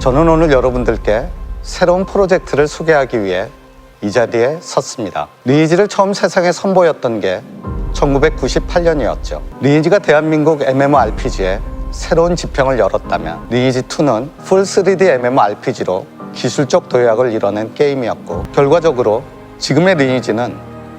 저는 오늘 여러분들께 새로운 프로젝트를 소개하기 위해 이 자리에 섰습니다. 리니지를 처음 세상에 선보였던 게 1998년이었죠. 리니지가 대한민국 MMORPG에 새로운 지평을 열었다면 리니지2는 풀 3D MMORPG로 기술적 도약을 이뤄낸 게임이었고 결과적으로 지금의 리니지는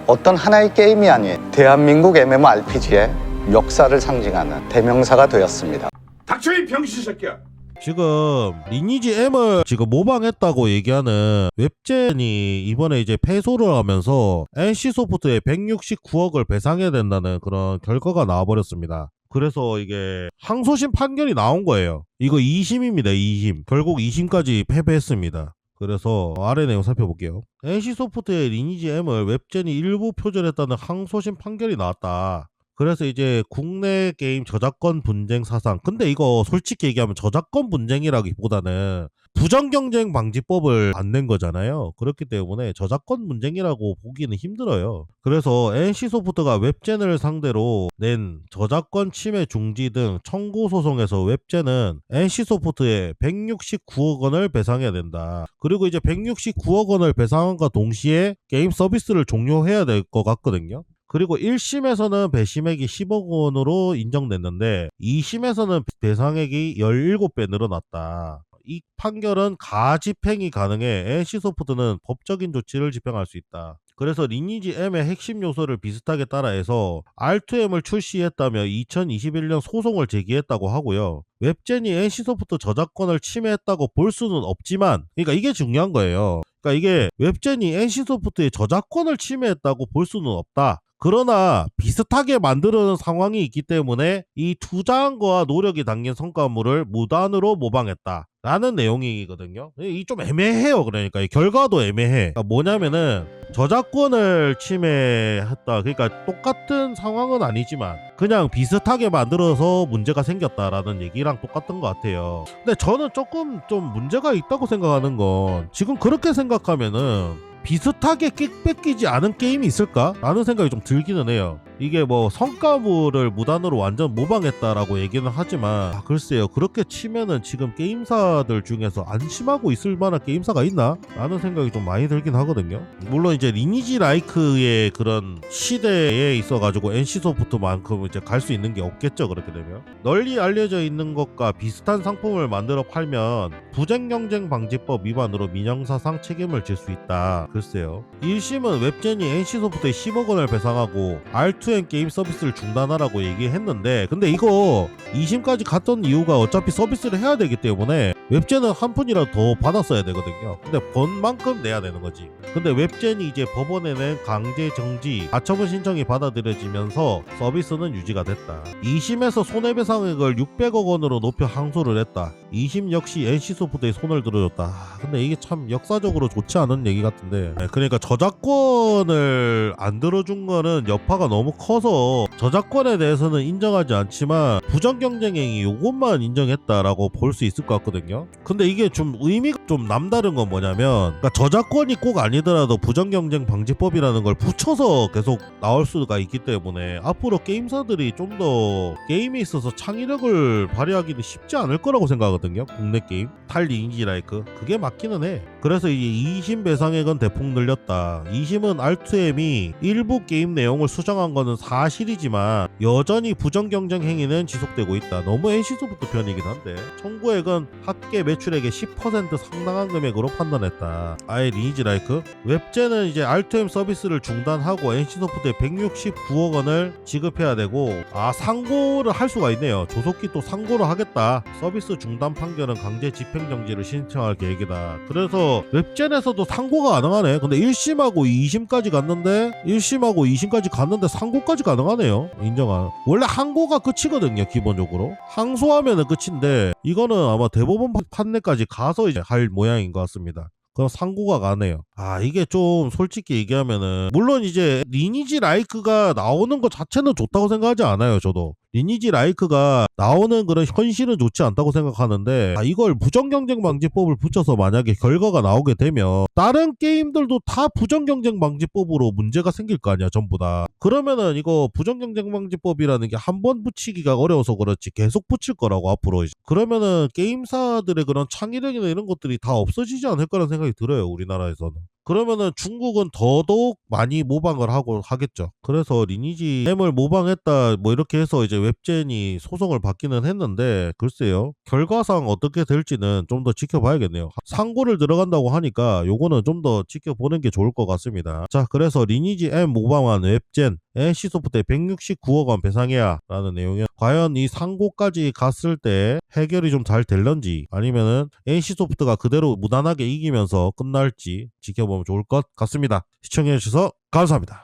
어떤 하나의 게임이 아닌 대한민국 MMORPG의 역사를 상징하는 대명사가 되었습니다. 닥쳐 이 병신 새끼야. 지금 리니지 M을 지금 모방했다고 얘기하는 웹젠이 이번에 이제 패소를 하면서 NC소프트에 169억을 배상해야 된다는 그런 결과가 나와버렸습니다. 그래서 이게 항소심 판결이 나온 거예요. 이거 2심입니다. 2심. 결국 2심까지 패배했습니다. 그래서 아래 내용 살펴볼게요. NC소프트의 리니지 M을 웹젠이 일부 표절했다는 항소심 판결이 나왔다. 그래서 이제 국내 게임 저작권 분쟁 사상. 근데 이거 솔직히 얘기하면 저작권 분쟁이라기보다는 부정 경쟁 방지법을 안 낸 거잖아요. 그렇기 때문에 저작권 분쟁이라고 보기는 힘들어요. 그래서 NC 소프트가 웹젠을 상대로 낸 저작권 침해 중지 등 청구 소송에서 웹젠은 NC 소프트에 169억 원을 배상해야 된다. 그리고 이제 169억 원을 배상함과 동시에 게임 서비스를 종료해야 될 것 같거든요. 그리고 1심에서는 배심액이 10억 원으로 인정됐는데 2심에서는 배상액이 17배 늘어났다. 이 판결은 가집행이 가능해 NC소프트는 법적인 조치를 집행할 수 있다. 그래서 리니지 M의 핵심 요소를 비슷하게 따라해서 R2M을 출시했다며 2021년 소송을 제기했다고 하고요. 웹젠이 NC소프트 저작권을 침해했다고 볼 수는 없지만, 그러니까 이게 중요한 거예요. 그러니까 이게 웹젠이 NC소프트의 저작권을 침해했다고 볼 수는 없다. 그러나 비슷하게 만드는 상황이 있기 때문에 이 투자한 거와 노력이 담긴 성과물을 무단으로 모방했다. 라는 내용이거든요. 이 좀 애매해요. 그러니까 이 결과도 애매해. 그러니까 뭐냐면은 저작권을 침해했다. 그러니까 똑같은 상황은 아니지만 그냥 비슷하게 만들어서 문제가 생겼다라는 얘기랑 똑같은 것 같아요. 근데 저는 조금 좀 문제가 있다고 생각하는 건 지금 그렇게 생각하면은 비슷하게 끽 뺏기지 않은 게임이 있을까? 라는 생각이 좀 들기는 해요. 이게 뭐 성과물을 무단으로 완전 모방했다라고 얘기는 하지만 아, 글쎄요. 그렇게 치면은 지금 게임사들 중에서 안심하고 있을 만한 게임사가 있나? 라는 생각이 좀 많이 들긴 하거든요. 물론 이제 리니지 라이크의 그런 시대에 있어가지고 NC소프트만큼 이제 갈 수 있는 게 없겠죠 그렇게 되면. 널리 알려져 있는 것과 비슷한 상품을 만들어 팔면 부쟁경쟁 방지법 위반으로 민형사상 책임을 질 수 있다. 글쎄요. 1심은 웹젠이 NC소프트에 10억 원을 배상하고 R2M 게임 서비스를 중단하라고 얘기했는데 근데 이거 2심까지 갔던 이유가 어차피 서비스를 해야 되기 때문에 웹젠은 한 푼이라도 더 받았어야 되거든요. 근데 번 만큼 내야 되는 거지. 근데 웹젠이 이제 법원에는 강제 정지 가처분 신청이 받아들여지면서 서비스는 유지가 됐다. 2심에서 손해배상액을 600억 원으로 높여 항소를 했다. 2심 역시 NC소프트에 손을 들어줬다. 근데 이게 참 역사적으로 좋지 않은 얘기 같은데. 네, 그러니까 저작권을 안 들어준 거는 여파가 너무 커서 저작권에 대해서는 인정하지 않지만 부정 경쟁행위 요것만 인정했다라고 볼 수 있을 것 같거든요. 근데 이게 좀 의미가 좀 남다른 건 뭐냐면 그러니까 저작권이 꼭 아니더라도 부정 경쟁 방지법이라는 걸 붙여서 계속 나올 수가 있기 때문에 앞으로 게임사들이 좀 더 게임에 있어서 창의력을 발휘하기는 쉽지 않을 거라고 생각하거든요. 국내 게임 탈리 인지 라이크 그게 맞기는 해. 그래서 이제 2심 배상액은 대폭 늘렸다. 2심은 R2M이 일부 게임 내용을 수정한 거는 사실이지만 여전히 부정 경쟁 행위는 지속되고 있다. 너무 NC소프트 편이긴 한데 청구액은 합계 매출액의 10% 상당한 금액으로 판단했다. 아예 리니지 라이크 웹젠은 이제 R2M 서비스를 중단하고 NC소프트에 169억 원을 지급해야 되고 아 상고를 할 수가 있네요. 조속히 또 상고를 하겠다. 서비스 중단 판결은 강제 집행 정지를 신청할 계획이다. 그래서 웹젠에서도 상고가 가능하네. 근데 1심하고 2심까지 갔는데 1심하고 2심까지 갔는데 상고까지 가능하네요. 인정한. 원래 항고가 끝이거든요. 기본적으로. 항소하면은 끝인데 이거는 아마 대법원 판례까지 가서 이제 할 모양인 것 같습니다. 그럼 상고가 가네요. 아 이게 좀 솔직히 얘기하면은 물론 이제 리니지 라이크가 나오는 것 자체는 좋다고 생각하지 않아요. 저도 리니지 라이크가 나오는 그런 현실은 좋지 않다고 생각하는데 아, 이걸 부정경쟁 방지법을 붙여서 만약에 결과가 나오게 되면 다른 게임들도 다 부정경쟁 방지법으로 문제가 생길 거 아니야 전부 다 그러면은 이거 부정경쟁 방지법이라는 게 한 번 붙이기가 어려워서 그렇지 계속 붙일 거라고 앞으로 이제. 그러면은 게임사들의 그런 창의력이나 이런 것들이 다 없어지지 않을 거라는 생각이 들어요 우리나라에서는 그러면은 중국은 더더욱 많이 모방을 하고 하겠죠. 그래서 리니지 M을 모방했다 뭐 이렇게 해서 이제 웹젠이 소송을 받기는 했는데 글쎄요. 결과상 어떻게 될지는 좀 더 지켜봐야겠네요. 상고를 들어간다고 하니까 요거는 좀 더 지켜보는 게 좋을 것 같습니다. 자, 그래서 리니지 M 모방한 웹젠 NC소프트에 169억 원 배상해야 라는 내용이요. 과연 이 상고까지 갔을 때 해결이 좀 잘 될런지 아니면은 NC소프트가 그대로 무난하게 이기면서 끝날지 지켜보면 좋을 것 같습니다. 시청해주셔서 감사합니다.